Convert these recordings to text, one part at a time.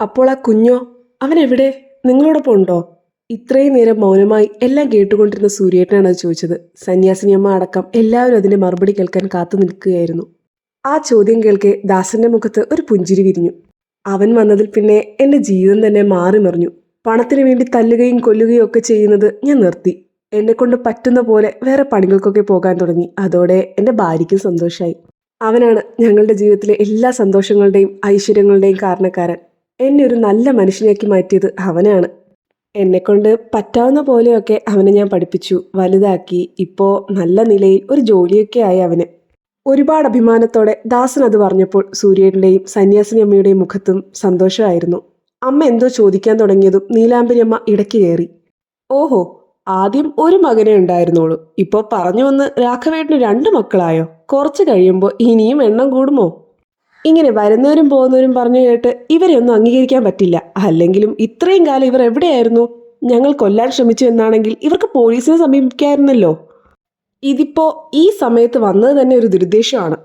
അപ്പോൾ ആ കുഞ്ഞോ അവൻ എവിടെ? നിങ്ങളോടൊപ്പം ഉണ്ടോ? ഇത്രയും നേരം മൗനമായി എല്ലാം കേട്ടുകൊണ്ടിരുന്ന സൂര്യേട്ടനാണ് അത് ചോദിച്ചത്. സന്യാസിനിയമ്മ അടക്കം എല്ലാവരും അതിന്റെ മറുപടി കേൾക്കാൻ കാത്തു നിൽക്കുകയായിരുന്നു. ആ ചോദ്യം കേൾക്കെ ദാസന്റെ മുഖത്ത് ഒരു പുഞ്ചിരി വിരിഞ്ഞു. അവൻ വന്നതിൽ പിന്നെ എന്റെ ജീവിതം തന്നെ മാറി മറിഞ്ഞു. പണത്തിന് വേണ്ടി തല്ലുകയും കൊല്ലുകയും ഒക്കെ ചെയ്യുന്നത് ഞാൻ നിർത്തി. എന്നെ കൊണ്ട് പറ്റുന്ന പോലെ വേറെ പണികൾക്കൊക്കെ പോകാൻ തുടങ്ങി. അതോടെ എന്റെ ഭാര്യയ്ക്കും സന്തോഷമായി അവനാണ് ഞങ്ങളുടെ ജീവിതത്തിലെ എല്ലാ സന്തോഷങ്ങളുടെയും ഐശ്വര്യങ്ങളുടെയും കാരണക്കാരൻ. എന്നെ ഒരു നല്ല മനുഷ്യനാക്കി മാറ്റിയത് അവനാണ്. എന്നെക്കൊണ്ട് പറ്റാവുന്ന പോലെയൊക്കെ അവനെ ഞാൻ പഠിപ്പിച്ചു വലുതാക്കി. ഇപ്പോൾ നല്ല നിലയിൽ ഒരു ജോലിയൊക്കെ ആയി അവന്. ഒരുപാട് അഭിമാനത്തോടെ ദാസൻ അത് പറഞ്ഞപ്പോൾ സൂര്യയുടെയും സന്യാസിനി അമ്മയുടെയും മുഖത്തും സന്തോഷമായിരുന്നു. അമ്മ എന്തോ ചോദിക്കാൻ തുടങ്ങിയതും നീലാംബരി അമ്മ ഇടയ്ക്ക് കയറി. ഓഹോ ആദ്യം ഒരു മകനെ ഉണ്ടായിരുന്നുള്ളൂ ഇപ്പോൾ പറഞ്ഞു വന്ന് രാഘവേട്ടന് രണ്ട് മക്കളായോ? കുറച്ച് കഴിയുമ്പോൾ ഇനിയും എണ്ണം കൂടുമോ? ഇങ്ങനെ വരുന്നവരും പോകുന്നവരും പറഞ്ഞു കേട്ട് ഇവരെ ഒന്നും അംഗീകരിക്കാൻ പറ്റില്ല. അല്ലെങ്കിലും ഇത്രയും കാലം ഇവർ എവിടെയായിരുന്നു? ഞങ്ങൾ കൊല്ലാൻ ശ്രമിച്ചു എന്നാണെങ്കിൽ ഇവർക്ക് പോലീസിനെ സമീപിക്കായിരുന്നല്ലോ. ഇതിപ്പോ ഈ സമയത്ത് വന്നത് തന്നെ ഒരു ദുരുദ്ദേശമാണ്.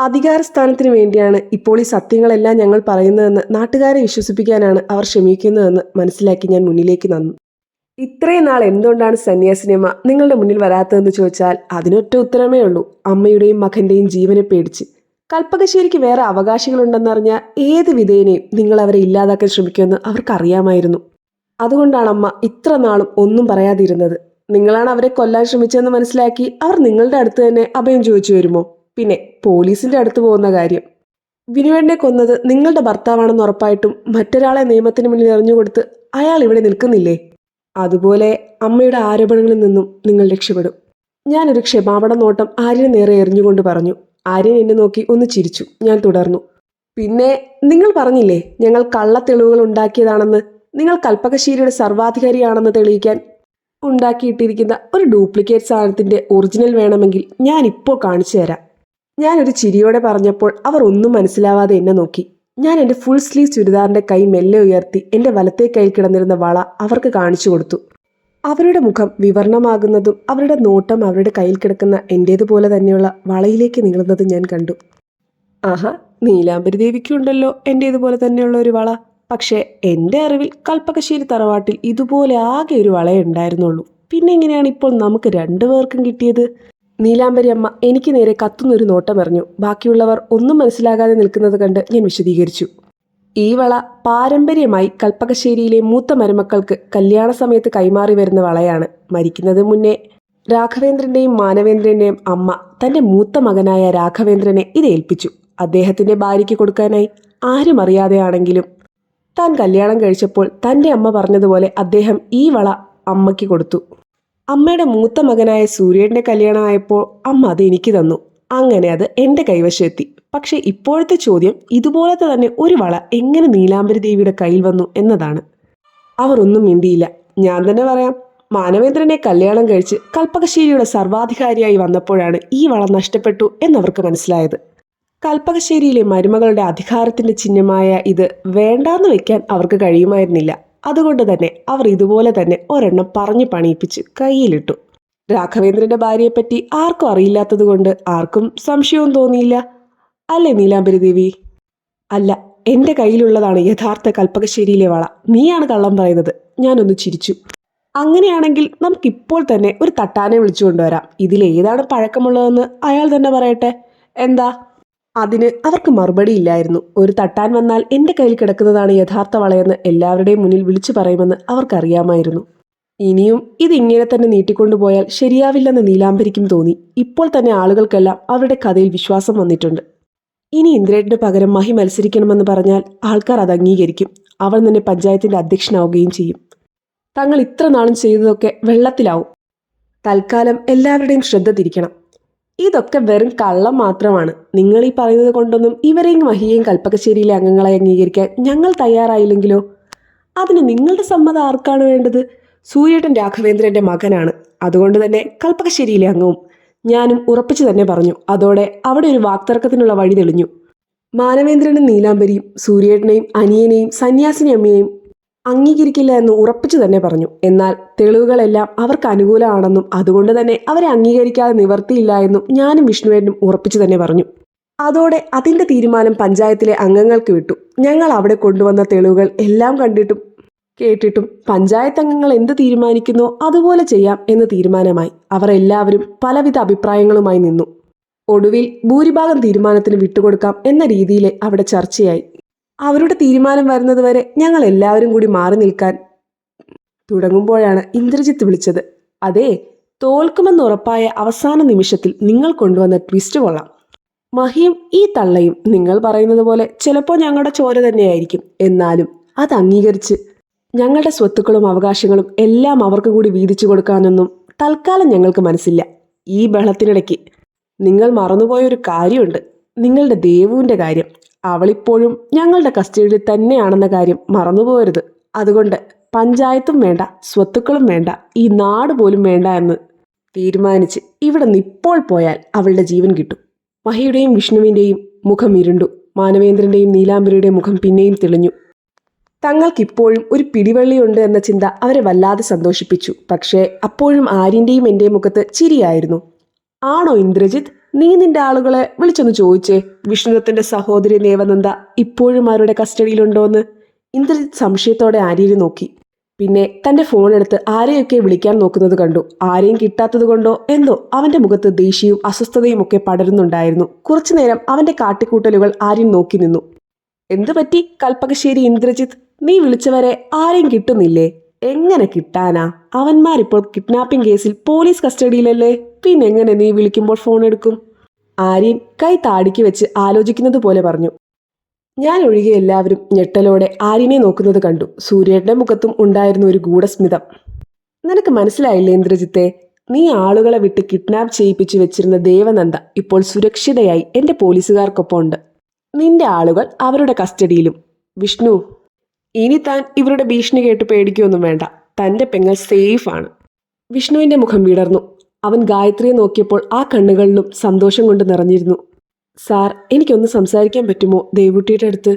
അധികാരസ്ഥാനത്തിന് വേണ്ടിയാണ് ഇപ്പോൾ ഈ സത്യങ്ങളെല്ലാം ഞങ്ങൾ പറയുന്നതെന്ന് നാട്ടുകാരെ വിശ്വസിപ്പിക്കാനാണ് അവർ ശ്രമിക്കുന്നതെന്ന് മനസ്സിലാക്കി ഞാൻ മുന്നിലേക്ക് നന്നു. ഇത്രയും നാൾ എന്തുകൊണ്ടാണ് സന്യാസിനിയമ്മ നിങ്ങളുടെ മുന്നിൽ വരാത്തതെന്ന് ചോദിച്ചാൽ അതിനൊറ്റ ഉത്തരമേ ഉള്ളൂ. അമ്മയുടെയും മകന്റെയും ജീവനെ പേടിച്ച്. കൽപ്പകശ്ശേരിക്ക് വേറെ അവകാശികളുണ്ടെന്നറിഞ്ഞ ഏത് വിധേനയും നിങ്ങൾ അവരെ ഇല്ലാതാക്കാൻ ശ്രമിക്കുമെന്ന് അവർക്കറിയാമായിരുന്നു. അതുകൊണ്ടാണ് അമ്മ ഇത്ര നാളും ഒന്നും പറയാതിരുന്നത്. നിങ്ങളാണ് അവരെ കൊല്ലാൻ ശ്രമിച്ചതെന്ന് മനസ്സിലാക്കി അവർ നിങ്ങളുടെ അടുത്ത് തന്നെ അഭയം ചോദിച്ചു വരുമോ? പിന്നെ പോലീസിന്റെ അടുത്ത് പോകുന്ന കാര്യം. വിനുവേണ്ണെ കൊന്നത് നിങ്ങളുടെ ഭർത്താവാണെന്ന് ഉറപ്പായിട്ടും മറ്റൊരാളെ നിയമത്തിന് മുന്നിൽ എറിഞ്ഞുകൊടുത്ത് അയാൾ ഇവിടെ നിൽക്കുന്നില്ലേ? അതുപോലെ അമ്മയുടെ ആരോപണങ്ങളിൽ നിന്നും നിങ്ങൾ രക്ഷപ്പെടും. ഞാനൊരു ക്ഷമാപണ നോട്ടം ആര്യന് നേരെ എറിഞ്ഞുകൊണ്ട് പറഞ്ഞു. ആര്യൻ എന്നെ നോക്കി ഒന്ന് ചിരിച്ചു. ഞാൻ തുടർന്നു. പിന്നെ നിങ്ങൾ പറഞ്ഞില്ലേ ഞങ്ങൾ കള്ളത്തെളിവുകൾ ഉണ്ടാക്കിയതാണെന്ന്? നിങ്ങൾ കൽപ്പകശ്ശേരിയുടെ സർവാധികാരിയാണെന്ന് തെളിയിക്കാൻ? ഉണ്ടാക്കിയിട്ടിരിക്കുന്ന ഒരു ഡ്യൂപ്ലിക്കേറ്റ് സാധനത്തിന്റെ ഒറിജിനൽ വേണമെങ്കിൽ ഞാൻ ഇപ്പോൾ കാണിച്ചു തരാം. ഞാനൊരു ചിരിയോടെ പറഞ്ഞപ്പോൾ അവർ ഒന്നും മനസ്സിലാവാതെ എന്നെ നോക്കി. ഞാൻ എന്റെ ഫുൾ സ്ലീവ് ചുരിദാറിന്റെ കൈ മെല്ലെ ഉയർത്തി എന്റെ വലത്തേ കയ്യിൽ കിടന്നിരുന്ന വള അവർക്ക് കാണിച്ചു കൊടുത്തു. അവരുടെ മുഖം വിവർണമാകുന്നതും അവരുടെ നോട്ടം അവരുടെ കയ്യിൽ കിടക്കുന്ന എന്റേതുപോലെ തന്നെയുള്ള വളയിലേക്ക് നീളുന്നതും ഞാൻ കണ്ടു. ആഹാ നീലാംബരി ദേവിക്കുണ്ടല്ലോ എന്റേതുപോലെ തന്നെയുള്ള ഒരു വള. പക്ഷേ എന്റെ അറിവിൽ കൽപ്പകശ്ശേരി തറവാട്ടിൽ ഇതുപോലെ ആകെ ഒരു വളയേ ഉണ്ടായിരുന്നുള്ളൂ. പിന്നെ എങ്ങനെയാണ് ഇപ്പോൾ നമുക്ക് രണ്ടു പേർക്കും കിട്ടിയത്? നീലാംബരി അമ്മ എനിക്ക് നേരെ കത്തുന്നൊരു നോട്ടം എറിഞ്ഞു ബാക്കിയുള്ളവർ ഒന്നും മനസ്സിലാകാതെ നിൽക്കുന്നത് കണ്ട് ഞാൻ വിശദീകരിച്ചു. ഈ വള പാരമ്പര്യമായി കൽപ്പകശ്ശേരിയിലെ മൂത്ത മരുമക്കൾക്ക് കല്യാണ സമയത്ത് കൈമാറി വരുന്ന വളയാണ് മരിക്കുന്നത് മുന്നേ. രാഘവേന്ദ്രന്റെയും മാനവേന്ദ്രന്റെയും അമ്മ തന്റെ മൂത്ത മകനായ രാഘവേന്ദ്രനെ ഇത് ഏൽപ്പിച്ചു. അദ്ദേഹത്തിന്റെ ഭാര്യയ്ക്ക് കൊടുക്കാനായി ആരും അറിയാതെയാണെങ്കിലും താൻ കല്യാണം കഴിച്ചപ്പോൾ തന്റെ അമ്മ പറഞ്ഞതുപോലെ അദ്ദേഹം ഈ വള അമ്മയ്ക്ക് കൊടുത്തു. അമ്മയുടെ മൂത്ത മകനായ സൂര്യന്റെ കല്യാണമായപ്പോൾ അമ്മ അത് എനിക്ക് തന്നു. അങ്ങനെ അത് എന്റെ കൈവശമെത്തി. പക്ഷേ ഇപ്പോഴത്തെ ചോദ്യം ഇതുപോലത്തെ തന്നെ ഒരു വള എങ്ങനെ നീലാംബരി ദേവിയുടെ കയ്യിൽ വന്നു എന്നതാണ്. അവർ ഒന്നും മിണ്ടിയില്ല. ഞാൻ തന്നെ പറയാം മാനവേന്ദ്രനെ കല്യാണം കഴിച്ച് കൽപ്പകശ്ശേരിയുടെ സർവാധികാരിയായി വന്നപ്പോഴാണ് ഈ വള നഷ്ടപ്പെട്ടു എന്നവർക്ക് മനസ്സിലായത്. കൽപ്പകശ്ശേരിയിലെ മരുമകളുടെ അധികാരത്തിന്റെ ചിഹ്നമായ ഇത് വേണ്ടാന്ന് വെക്കാൻ അവർക്ക് കഴിയുമായിരുന്നില്ല. അതുകൊണ്ട് തന്നെ അവർ ഇതുപോലെ തന്നെ ഒരെണ്ണം പറഞ്ഞു പണിയിപ്പിച്ച് കയ്യിലിട്ടു. രാഘവേന്ദ്രന്റെ ഭാര്യയെപ്പറ്റി ആർക്കും അറിയില്ലാത്തതുകൊണ്ട് ആർക്കും സംശയവും തോന്നിയില്ല. അല്ലേ നീലാംബരി ദേവി? അല്ല എന്റെ കയ്യിലുള്ളതാണ് യഥാർത്ഥ കൽപ്പകശ്ശേരിയിലെ വള. നീയാണ് കള്ളം പറയുന്നത്. ഞാനൊന്ന് ചിരിച്ചു. അങ്ങനെയാണെങ്കിൽ നമുക്കിപ്പോൾ തന്നെ ഒരു തട്ടാനെ വിളിച്ചു കൊണ്ടുവരാം. ഇതിലേതാണ് പഴക്കമുള്ളതെന്ന് അയാൾ തന്നെ പറയട്ടെ. എന്താ? അതിന് അവർക്ക് മറുപടി ഇല്ലായിരുന്നു. ഒരു തട്ടാൻ വന്നാൽ എന്റെ കയ്യിൽ കിടക്കുന്നതാണ് യഥാർത്ഥ വളയെന്ന് എല്ലാവരുടെയും മുന്നിൽ വിളിച്ചു പറയുമെന്ന് അവർക്കറിയാമായിരുന്നു. ഇനിയും ഇതിങ്ങനെ തന്നെ നീട്ടിക്കൊണ്ടുപോയാൽ ശരിയാവില്ലെന്ന് നീലാംബരിക്കും തോന്നി. ഇപ്പോൾ തന്നെ ആളുകൾക്കെല്ലാം അവരുടെ കഥയിൽ വിശ്വാസം വന്നിട്ടുണ്ട്. ഇനി ഇന്ദ്രേട്ടിന് പകരം മഹി മത്സരിക്കണമെന്ന് പറഞ്ഞാൽ ആൾക്കാർ അത് അംഗീകരിക്കും. അവൾ തന്നെ പഞ്ചായത്തിന്റെ അധ്യക്ഷനാവുകയും ചെയ്യും. തങ്ങൾ ഇത്ര നാളും ചെയ്തതൊക്കെ വെള്ളത്തിലാവും. തൽക്കാലം എല്ലാവരുടെയും ശ്രദ്ധ തിരിക്കണം. ഇതൊക്കെ വെറും കള്ളം മാത്രമാണ്. നിങ്ങൾ ഈ പറയുന്നത് കൊണ്ടൊന്നും ഇവരെയും മഹിയെയും കൽപ്പകശ്ശേരിയിലെ അംഗങ്ങളെ അംഗീകരിക്കാൻ ഞങ്ങൾ തയ്യാറായില്ലെങ്കിലോ? അതിന് നിങ്ങളുടെ സമ്മതം ആർക്കാണ് വേണ്ടത്? സൂര്യേട്ടൻ രാഘവേന്ദ്രന്റെ മകനാണ്. അതുകൊണ്ട് തന്നെ കൽപ്പകശ്ശേരിയിലെ അംഗവും. ഞാനും ഉറപ്പിച്ചു തന്നെ പറഞ്ഞു. അതോടെ അവിടെ ഒരു വാക്തർക്കത്തിനുള്ള വഴി തെളിഞ്ഞു. മാനവേന്ദ്രനും നീലാംബരിയും സൂര്യേട്ടനെയും അനിയനെയും സന്യാസിനി അമ്മയെയും അംഗീകരിക്കില്ല എന്ന് ഉറപ്പിച്ചു തന്നെ പറഞ്ഞു. എന്നാൽ തെളിവുകളെല്ലാം അവർക്ക് അനുകൂലമാണെന്നും അതുകൊണ്ട് തന്നെ അവരെ അംഗീകരിക്കാതെ നിവർത്തിയില്ല എന്നും ഞാനും വിഷ്ണുവേനും ഉറപ്പിച്ചു തന്നെ പറഞ്ഞു. അതോടെ അതിന്റെ തീരുമാനം പഞ്ചായത്തിലെ അംഗങ്ങൾക്ക് വിട്ടു. ഞങ്ങൾ അവിടെ കൊണ്ടുവന്ന തെളിവുകൾ എല്ലാം കണ്ടിട്ടും കേട്ടിട്ടും പഞ്ചായത്ത് അംഗങ്ങൾ എന്ത് തീരുമാനിക്കുന്നു അതുപോലെ ചെയ്യാം എന്ന് തീരുമാനമായി. അവർ എല്ലാവരും പലവിധ അഭിപ്രായങ്ങളുമായി നിന്നു. ഒടുവിൽ ഭൂരിഭാഗം തീരുമാനത്തിന് വിട്ടുകൊടുക്കാം എന്ന രീതിയിൽ അവിടെ ചർച്ചയായി. അവരുടെ തീരുമാനം വരുന്നതുവരെ ഞങ്ങൾ എല്ലാവരും കൂടി മാറി നിൽക്കാൻ തുടങ്ങുമ്പോഴാണ് ഇന്ദ്രജിത്ത് വിളിച്ചത്. അതെ തോൽക്കുമെന്ന് ഉറപ്പായ അവസാന നിമിഷത്തിൽ നിങ്ങൾ കൊണ്ടുവന്ന ട്വിസ്റ്റ് കൊള്ളാം. മഹിയും ഈ തള്ളയും നിങ്ങൾ പറയുന്നത് പോലെ ചിലപ്പോൾ ഞങ്ങളുടെ ചോര തന്നെയായിരിക്കും. എന്നാലും അത് അംഗീകരിച്ച് ഞങ്ങളുടെ സ്വത്തുക്കളും അവകാശങ്ങളും എല്ലാം അവർക്ക് കൂടി വീതിച്ചു കൊടുക്കാനൊന്നും തൽക്കാലം ഞങ്ങൾക്ക് മനസ്സില്ല. ഈ ബഹളത്തിനിടയ്ക്ക് നിങ്ങൾ മറന്നുപോയൊരു കാര്യമുണ്ട്. നിങ്ങളുടെ ദേവുവിന്റെ കാര്യം. അവളിപ്പോഴും ഞങ്ങളുടെ കസ്റ്റഡിയിൽ തന്നെയാണെന്ന കാര്യം മറന്നുപോകരുത്. അതുകൊണ്ട് പഞ്ചായത്തും വേണ്ട സ്വത്തുക്കളും വേണ്ട ഈ നാട് പോലും വേണ്ട എന്ന് തീരുമാനിച്ച് ഇവിടെ നിപ്പോൾ പോയാൽ അവളുടെ ജീവൻ കിട്ടും. മഹിയുടെയും വിഷ്ണുവിന്റെയും മുഖം ഇരുണ്ടു. മാനവേന്ദ്രന്റെയും നീലാംബരിയുടെയും മുഖം പിന്നെയും തെളിഞ്ഞു. തങ്ങൾക്കിപ്പോഴും ഒരു പിടിവള്ളിയുണ്ട് എന്ന ചിന്ത അവരെ വല്ലാതെ സന്തോഷിപ്പിച്ചു. പക്ഷേ അപ്പോഴും ആര്യന്റെയും എന്റെയും മുഖത്ത് ചിരിയായിരുന്നു. ആണോ ഇന്ദ്രജിത്ത്? നീ നിന്റെ ആളുകളെ വിളിച്ചൊന്ന് ചോദിച്ചേ. വിഷ്ണുദത്തിന്റെ സഹോദരി ദേവനന്ദ ഇപ്പോഴും അവരുടെ കസ്റ്റഡിയിലുണ്ടോന്ന്? ഇന്ദ്രജിത്ത് സംശയത്തോടെ ആര്യനെ നോക്കി. പിന്നെ തന്റെ ഫോൺ എടുത്ത് ആരെയൊക്കെ വിളിക്കാൻ നോക്കുന്നത് കണ്ടു. ആരെയും കിട്ടാത്തത് കൊണ്ടോ എന്തോ അവന്റെ മുഖത്ത് ദേഷ്യവും അസ്വസ്ഥതയും ഒക്കെ പടരുന്നുണ്ടായിരുന്നു. കുറച്ചുനേരം അവന്റെ കാട്ടിക്കൂട്ടലുകൾ ആര്യൻ നോക്കി നിന്നു. എന്തു പറ്റി? കൽപ്പകശ്ശേരി ഇന്ദ്രജിത്ത് നീ വിളിച്ചവരെ ആരെയും കിട്ടുന്നില്ലേ? എങ്ങനെ കിട്ടാനാ? അവന്മാരിപ്പോൾ കിഡ്നാപ്പിംഗ് കേസിൽ പോലീസ് കസ്റ്റഡിയിലല്ലേ? പിന്നെ എങ്ങനെ നീ വിളിക്കുമ്പോൾ ഫോൺ എടുക്കും ആര്യൻ കൈ താടിക്ക് വെച്ച് ആലോചിക്കുന്നത് പോലെ പറഞ്ഞു. ഞാൻ ഒഴികെ എല്ലാവരും ഞെട്ടലോടെ ആര്യനെ നോക്കുന്നത് കണ്ടു. സൂര്യയുടെ മുഖത്തും ഉണ്ടായിരുന്ന ഒരു ഗൂഢസ്മിതം. നിനക്ക് മനസ്സിലായില്ലേ ഇന്ദ്രജിത്തെ? നീ ആളുകളെ വിട്ട് കിഡ്നാപ്പ് ചെയ്യിപ്പിച്ചു വെച്ചിരുന്ന ദേവനന്ദ ഇപ്പോൾ സുരക്ഷിതയായി എന്റെ പോലീസുകാർക്കൊപ്പം ഉണ്ട് നിന്റെ ആളുകൾ അവരുടെ കസ്റ്റഡിയിലും. വിഷ്ണു ഇനി താൻ ഇവരുടെ ഭീഷണി കേട്ട് പേടിക്കുകയൊന്നും വേണ്ട. തന്റെ പെങ്ങൾ സേഫാണ് ആണ്. വിഷ്ണുവിന്റെ മുഖം വിടർന്നു. അവൻ ഗായത്രിയെ നോക്കിയപ്പോൾ ആ കണ്ണുകളിലും സന്തോഷം കൊണ്ട് നിറഞ്ഞിരുന്നു. സാർ എനിക്കൊന്ന് സംസാരിക്കാൻ പറ്റുമോ? ദേവുട്ടിയുടെ അടുത്ത്.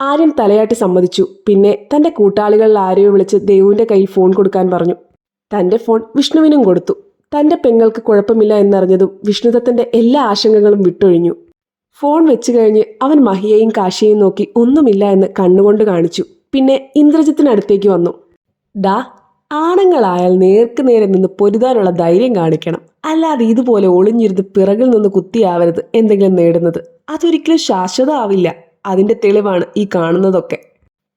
ആര്യൻ തലയാട്ടി സമ്മതിച്ചു. പിന്നെ തന്റെ കൂട്ടാളികളിൽ ആരെയോ വിളിച്ച് ദേവുവിന്റെ കയ്യിൽ ഫോൺ കൊടുക്കാൻ പറഞ്ഞു. തന്റെ ഫോൺ വിഷ്ണുവിനും കൊടുത്തു. തന്റെ പെങ്ങൾക്ക് കുഴപ്പമില്ല എന്നറിഞ്ഞതും വിഷ്ണുദത്തന്റെ എല്ലാ ആശങ്കകളും വിട്ടൊഴിഞ്ഞു. ഫോൺ വെച്ചു കഴിഞ്ഞ് അവൻ മഹിയെയും കാശിയെയും നോക്കി ഒന്നുമില്ല എന്ന് കണ്ണുകൊണ്ട് കാണിച്ചു. പിന്നെ ഇന്ദ്രജിത്തിനടുത്തേക്ക് വന്നു. ഡാ ആണുങ്ങളായാൽ നേർക്ക് നേരെ നിന്ന് പൊരുതാനുള്ള ധൈര്യം കാണിക്കണം. അല്ലാതെ ഇതുപോലെ ഒളിഞ്ഞിരുന്ന് പിറകിൽ നിന്ന് കുത്തിയാവരുത് എന്തെങ്കിലും നേടുന്നത്. അതൊരിക്കലും ശാശ്വതമാവില്ല. അതിന്റെ തെളിവാണ് ഈ കാണുന്നതൊക്കെ.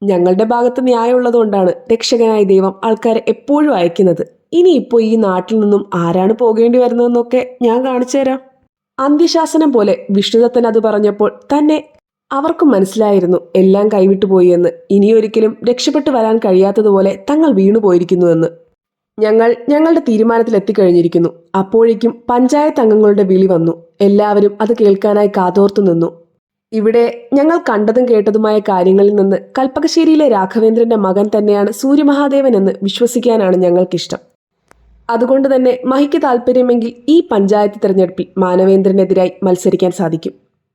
ഞങ്ങളുടെ ഭാഗത്ത് ന്യായമുള്ളതുകൊണ്ടാണ് രക്ഷകനായ ദൈവം ആൾക്കാരെ എപ്പോഴും അയക്കുന്നത്. ഇനിയിപ്പോൾ ഈ നാട്ടിൽ നിന്നും ആരാണ് പോകേണ്ടി വരുന്നതെന്നൊക്കെ ഞാൻ കാണിച്ചു തരാം അന്ത്യശാസനം പോലെ വിഷ്ണുദത്തൻ അത് പറഞ്ഞപ്പോൾ തന്നെ അവർക്കും മനസ്സിലായിരുന്നു എല്ലാം കൈവിട്ടു പോയി എന്ന്. ഇനിയൊരിക്കലും രക്ഷപ്പെട്ടു വരാൻ കഴിയാത്തതുപോലെ തങ്ങൾ വീണുപോയിരിക്കുന്നുവെന്ന് ഞങ്ങൾ ഞങ്ങളുടെ തീരുമാനത്തിൽ എത്തിക്കഴിഞ്ഞിരിക്കുന്നു. അപ്പോഴേക്കും പഞ്ചായത്ത് അംഗങ്ങളുടെ വിളി വന്നു. എല്ലാവരും അത് കേൾക്കാനായി കാതോർത്തു നിന്നു. ഇവിടെ ഞങ്ങൾ കണ്ടതും കേട്ടതുമായ കാര്യങ്ങളിൽ നിന്ന് കൽപ്പകശ്ശേരിയിലെ രാഘവേന്ദ്രന്റെ മകൻ തന്നെയാണ് സൂര്യമഹാദേവൻ എന്ന് വിശ്വസിക്കാനാണ് ഞങ്ങൾക്കിഷ്ടം. അതുകൊണ്ട് തന്നെ മഹിക്ക് താല്പര്യമെങ്കിൽ ഈ പഞ്ചായത്ത് തിരഞ്ഞെടുപ്പിൽ മാനവേന്ദ്രനെതിരായി മത്സരിക്കാൻ സാധിക്കും.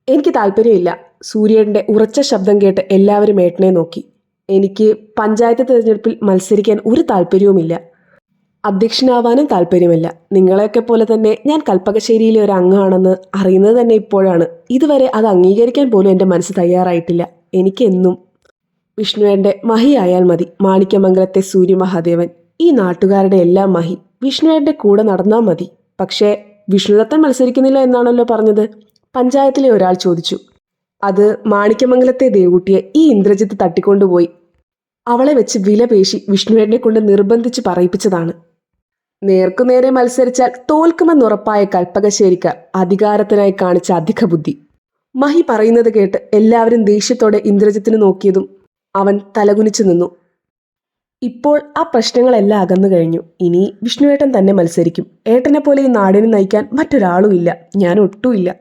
എനിക്ക് താല്പര്യമില്ല. സൂര്യന്റെ ഉറച്ച ശബ്ദം കേട്ട് എല്ലാവരും ഏട്ടനെ നോക്കി. എനിക്ക് പഞ്ചായത്ത് തിരഞ്ഞെടുപ്പിൽ മത്സരിക്കാൻ ഒരു താല്പര്യവുമില്ല. അധ്യക്ഷനാവാനും താല്പര്യമില്ല. നിങ്ങളെയൊക്കെ പോലെ തന്നെ ഞാൻ കൽപ്പകശ്ശേരിയിലെ ഒരു അംഗമാണെന്ന് അറിയുന്നത് തന്നെ ഇപ്പോഴാണ്. ഇതുവരെ അത് അംഗീകരിക്കാൻ പോലും എന്റെ മനസ്സ് തയ്യാറായിട്ടില്ല. എനിക്കെന്നും വിഷ്ണുവേന്റെ മഹി ആയാൽ മതി. മാണിക്യമംഗലത്തെ സൂര്യമഹാദേവൻ. ഈ നാട്ടുകാരുടെ എല്ലാം മഹി. വിഷ്ണുവേന്റെ കൂടെ നടന്നാൽ മതി. പക്ഷേ വിഷ്ണുദത്തൻ മത്സരിക്കുന്നില്ല എന്നാണല്ലോ പറഞ്ഞത്. പഞ്ചായത്തിലെ ഒരാൾ ചോദിച്ചു. അത് മാണിക്യമംഗലത്തെ ദേവൂട്ടിയെ ഈ ഇന്ദ്രജിത്ത് തട്ടിക്കൊണ്ടുപോയി. അവളെ വെച്ച് വില പേശി വിഷ്ണുവേട്ടനെ കൊണ്ട് നിർബന്ധിച്ച് പറയിപ്പിച്ചതാണ്. നേർക്കുനേരെ മത്സരിച്ചാൽ തോൽക്കുമെന്നുറപ്പായ കൽപ്പകശ്ശേരിക്കാർ അധികാരത്തിനായി കാണിച്ച അധിക ബുദ്ധി. മഹി പറയുന്നത് കേട്ട് എല്ലാവരും ദേഷ്യത്തോടെ ഇന്ദ്രജിത്തിന് നോക്കിയതും അവൻ തലകുനിച്ചു നിന്നു. ഇപ്പോൾ ആ പ്രശ്നങ്ങളെല്ലാം അകന്നു കഴിഞ്ഞു. ഇനി വിഷ്ണുവേട്ടൻ തന്നെ മത്സരിക്കും. ഏട്ടനെ പോലെ ഈ നാടിനെ നയിക്കാൻ മറ്റൊരാളും ഇല്ല. ഞാൻ ഒട്ടുമില്ല.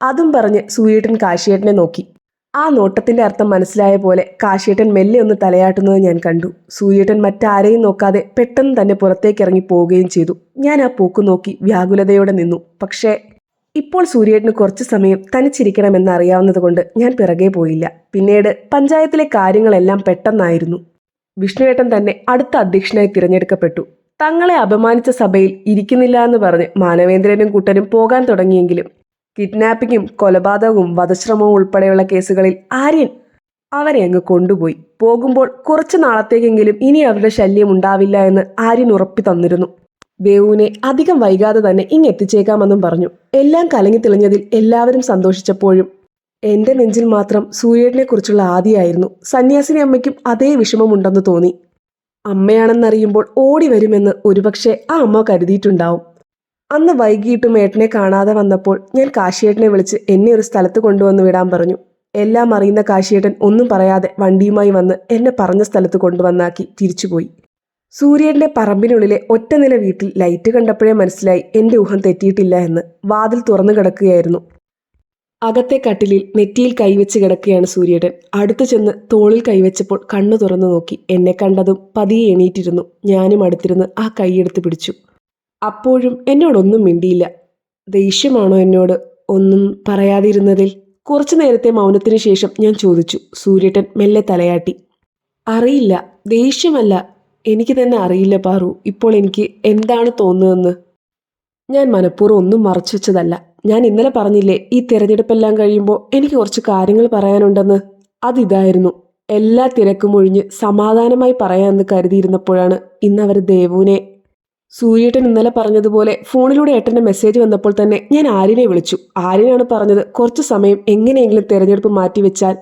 അതും പറഞ്ഞ് സൂര്യേട്ടൻ കാശിയേട്ടനെ നോക്കി. ആ നോട്ടത്തിന്റെ അർത്ഥം മനസ്സിലായ പോലെ കാശിയേട്ടൻ മെല്ലെ ഒന്ന് തലയാട്ടുന്നത് ഞാൻ കണ്ടു. സൂര്യേട്ടൻ മറ്റാരെയും നോക്കാതെ പെട്ടെന്ന് തന്നെ പുറത്തേക്ക് ഇറങ്ങി പോവുകയും ചെയ്തു. ഞാൻ ആ പോക്ക് നോക്കി വ്യാകുലതയോടെ നിന്നു. പക്ഷേ ഇപ്പോൾ സൂര്യേട്ടന് കുറച്ച് സമയം തനിച്ചിരിക്കണമെന്ന് അറിയാവുന്നതുകൊണ്ട് ഞാൻ പിറകെ പോയില്ല. പിന്നീട് പഞ്ചായത്തിലെ കാര്യങ്ങളെല്ലാം പെട്ടെന്നായിരുന്നു. വിഷ്ണുവേട്ടൻ തന്നെ അടുത്ത അധ്യക്ഷനായി തിരഞ്ഞെടുക്കപ്പെട്ടു. തങ്ങളെ അപമാനിച്ച സഭയിൽ ഇരിക്കുന്നില്ല എന്ന് പറഞ്ഞ് മാനവേന്ദ്രനും കൂട്ടനും പോകാൻ തുടങ്ങിയെങ്കിലും കിഡ്നാപ്പിങ്ങും കൊലപാതകവും വധശ്രമവും ഉൾപ്പെടെയുള്ള കേസുകളിൽ ആര്യൻ അവരെ അങ്ങ് കൊണ്ടുപോയി. പോകുമ്പോൾ കുറച്ചു നാളത്തേക്കെങ്കിലും ഇനി അവരുടെ ശല്യം ഉണ്ടാവില്ല എന്ന് ആര്യൻ ഉറപ്പി തന്നിരുന്നു. ദേവുവിനെ അധികം വൈകാതെ തന്നെ ഇങ്ങെത്തിച്ചേക്കാമെന്നും പറഞ്ഞു. എല്ലാം കലങ്ങി തെളിഞ്ഞതിൽ എല്ലാവരും സന്തോഷിച്ചപ്പോഴും എന്റെ നെഞ്ചിൽ മാത്രം സൂര്യേട്ടനെക്കുറിച്ചുള്ള ആദിയായിരുന്നു. സന്യാസിനി അമ്മയ്ക്കും അതേ വിഷമമുണ്ടെന്ന് തോന്നി. അമ്മയാണെന്നറിയുമ്പോൾ ഓടി വരുമെന്ന് ഒരുപക്ഷെ ആ അമ്മ കരുതിയിട്ടുണ്ടാവും. അന്ന് വൈകിട്ടും ഏട്ടനെ കാണാതെ വന്നപ്പോൾ ഞാൻ കാശിയേട്ടനെ വിളിച്ച് എന്നെ ഒരു സ്ഥലത്ത് കൊണ്ടുവന്ന് വിടാൻ പറഞ്ഞു. എല്ലാം അറിയുന്ന കാശിയേട്ടൻ ഒന്നും പറയാതെ വണ്ടിയുമായി വന്ന് എന്നെ പറഞ്ഞ സ്ഥലത്ത് കൊണ്ടുവന്നാക്കി തിരിച്ചുപോയി. സൂര്യന്റെ പറമ്പിനുള്ളിലെ ഒറ്റനില വീട്ടിൽ ലൈറ്റ് കണ്ടപ്പോഴേ മനസ്സിലായി എന്റെ ഊഹം തെറ്റിയിട്ടില്ല എന്ന്. വാതിൽ തുറന്നു കിടക്കുകയായിരുന്നു. അകത്തെ കട്ടിലിൽ നെറ്റിയിൽ കൈവച്ച് കിടക്കുകയാണ് സൂര്യേട്ടൻ അടുത്തു ചെന്ന് തോളിൽ കൈവച്ചപ്പോൾ കണ്ണു തുറന്നു നോക്കി. എന്നെ കണ്ടതും പതിയെ എണീറ്റിരുന്നു. ഞാനും അടുത്തിരുന്ന് ആ കൈയെടുത്ത് പിടിച്ചു. അപ്പോഴും എന്നോടൊന്നും മിണ്ടിയില്ല. ദേഷ്യമാണോ എന്നോട് ഒന്നും പറയാതിരുന്നതിൽ കുറച്ചു നേരത്തെ മൗനത്തിനു ശേഷം ഞാൻ ചോദിച്ചു. സൂര്യേട്ടൻ മെല്ലെ തലയാട്ടി. അറിയില്ല. ദേഷ്യമല്ല. എനിക്ക് തന്നെ അറിയില്ല പാറു. ഇപ്പോൾ എനിക്ക് എന്താണ് തോന്നുന്നതെന്ന്. ഞാൻ മനഃപൂർവം ഒന്നും മറച്ചു വെച്ചതല്ല. ഞാൻ ഇന്നലെ പറഞ്ഞില്ലേ ഈ തിരഞ്ഞെടുപ്പെല്ലാം കഴിയുമ്പോൾ എനിക്ക് കുറച്ച് കാര്യങ്ങൾ പറയാനുണ്ടെന്ന്? അതിതായിരുന്നു. എല്ലാ തിരക്കും ഒഴിഞ്ഞ് സമാധാനമായി പറയാമെന്ന് കരുതിയിരുന്നപ്പോഴാണ് ഇന്ന് അവർ ദേവുവിനെ. സൂര്യേട്ടൻ ഇന്നലെ പറഞ്ഞതുപോലെ ഫോണിലൂടെ ഏട്ടന്റെ മെസ്സേജ് വന്നപ്പോൾ തന്നെ ഞാൻ ആര്യനെ വിളിച്ചു. ആര്യനാണ് പറഞ്ഞത് കുറച്ച് സമയം എങ്ങനെയെങ്കിലും തിരഞ്ഞെടുപ്പ് മാറ്റിവെച്ചാൽ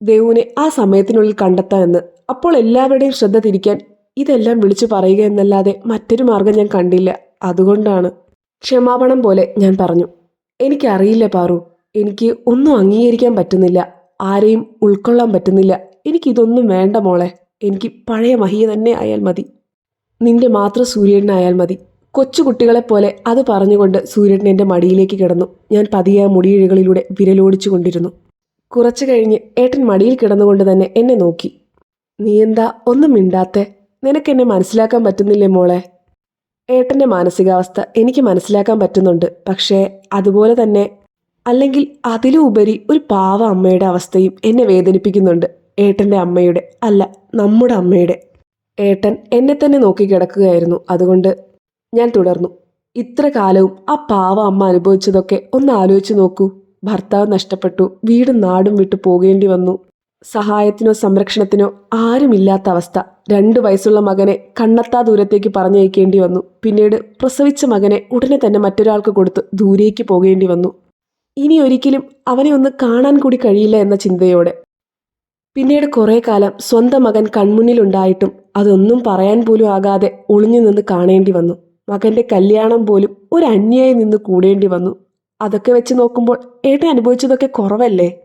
ദേവുവിനെ ആ സമയത്തിനുള്ളിൽ കണ്ടെത്താമെന്ന്. അപ്പോൾ എല്ലാവരുടെയും ശ്രദ്ധ തിരിക്കാൻ ഇതെല്ലാം വിളിച്ചു പറയുക എന്നല്ലാതെ മറ്റൊരു മാർഗം ഞാൻ കണ്ടില്ല. അതുകൊണ്ടാണ് ക്ഷമാപണം പോലെ ഞാൻ പറഞ്ഞു. എനിക്കറിയില്ല പാറു. എനിക്ക് ഒന്നും അംഗീകരിക്കാൻ പറ്റുന്നില്ല. ആരെയും ഉൾക്കൊള്ളാൻ പറ്റുന്നില്ല. എനിക്കിതൊന്നും വേണ്ട മോളെ. എനിക്ക് പഴയ മഹിയ തന്നെ ആയാൽ മതി. നിന്റെ മാത്രം സൂര്യനായാൽ മതി. കൊച്ചുകുട്ടികളെപ്പോലെ അത് പറഞ്ഞുകൊണ്ട് സൂര്യൻ എന്റെ മടിയിലേക്ക് കിടന്നു. ഞാൻ പതിയെ മുടിയിഴകളിലൂടെ വിരലോടിച്ചു കൊണ്ടിരുന്നു കുറച്ചു കഴിഞ്ഞ് ഏട്ടൻ മടിയിൽ കിടന്നുകൊണ്ട് തന്നെ എന്നെ നോക്കി. നീ എന്താ ഒന്നും മിണ്ടാത്തെ? നിനക്കെന്നെ മനസ്സിലാക്കാൻ പറ്റുന്നില്ലേ മോളെ? ഏട്ടന്റെ മാനസികാവസ്ഥ എനിക്ക് മനസ്സിലാക്കാൻ പറ്റുന്നുണ്ട്. പക്ഷേ അതുപോലെ തന്നെ അല്ലെങ്കിൽ അതിലുപരി ഒരു പാവ അമ്മയുടെ അവസ്ഥയും എന്നെ വേദനിപ്പിക്കുന്നുണ്ട്. ഏട്ടന്റെ അമ്മയുടെ അല്ല നമ്മുടെ അമ്മയുടെ. ഏട്ടൻ എന്നെ തന്നെ നോക്കി കിടക്കുകയായിരുന്നു. അതുകൊണ്ട് ഞാൻ തുടർന്നു. ഇത്ര കാലവും ആ പാവ അമ്മ അനുഭവിച്ചതൊക്കെ ഒന്ന് ആലോചിച്ച് നോക്കൂ. ഭർത്താവ് നഷ്ടപ്പെട്ടു. വീടും നാടും വിട്ടു പോകേണ്ടി വന്നു. സഹായത്തിനോ സംരക്ഷണത്തിനോ ആരുമില്ലാത്ത അവസ്ഥ. രണ്ടു വയസ്സുള്ള മകനെ കണ്ണത്താ ദൂരത്തേക്ക് പറഞ്ഞയക്കേണ്ടി വന്നു. പിന്നീട് പ്രസവിച്ച മകനെ ഉടനെ തന്നെ മറ്റൊരാൾക്ക് കൊടുത്ത് ദൂരേക്ക് പോകേണ്ടി വന്നു. ഇനി ഒരിക്കലും അവനെ ഒന്ന് കാണാൻ കൂടി കഴിയില്ല എന്ന ചിന്തയോടെ. പിന്നീട് കുറേ കാലം സ്വന്തം മകൻ കൺമുന്നിലുണ്ടായിട്ടും അതൊന്നും പറയാൻ പോലും ആകാതെ ഒളിഞ്ഞു നിന്ന് കാണേണ്ടി വന്നു. മകന്റെ കല്യാണം പോലും ഒരു അന്യായി നിന്ന് കൂടേണ്ടി വന്നു. അതൊക്കെ വെച്ച് നോക്കുമ്പോൾ ഏട്ടൻ അനുഭവിച്ചതൊക്കെ കുറവല്ലേ?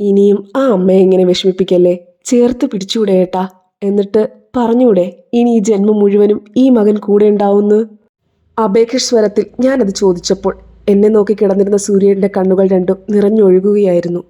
ഇനിയും ആ അമ്മയെ ഇങ്ങനെ വിഷമിപ്പിക്കല്ലേ? ചേർത്ത് പിടിച്ചൂടെ ഏട്ടാ. എന്നിട്ട് പറഞ്ഞൂടെ ഇനി ഈ ജന്മം മുഴുവനും ഈ മകൻ കൂടെ ഉണ്ടാവുന്നു? അപേക്ഷസ്വരത്തിൽ ഞാനത് ചോദിച്ചപ്പോൾ എന്നെ നോക്കി കിടന്നിരുന്ന സൂര്യന്റെ കണ്ണുകൾ രണ്ടും നിറഞ്ഞൊഴുകുകയായിരുന്നു.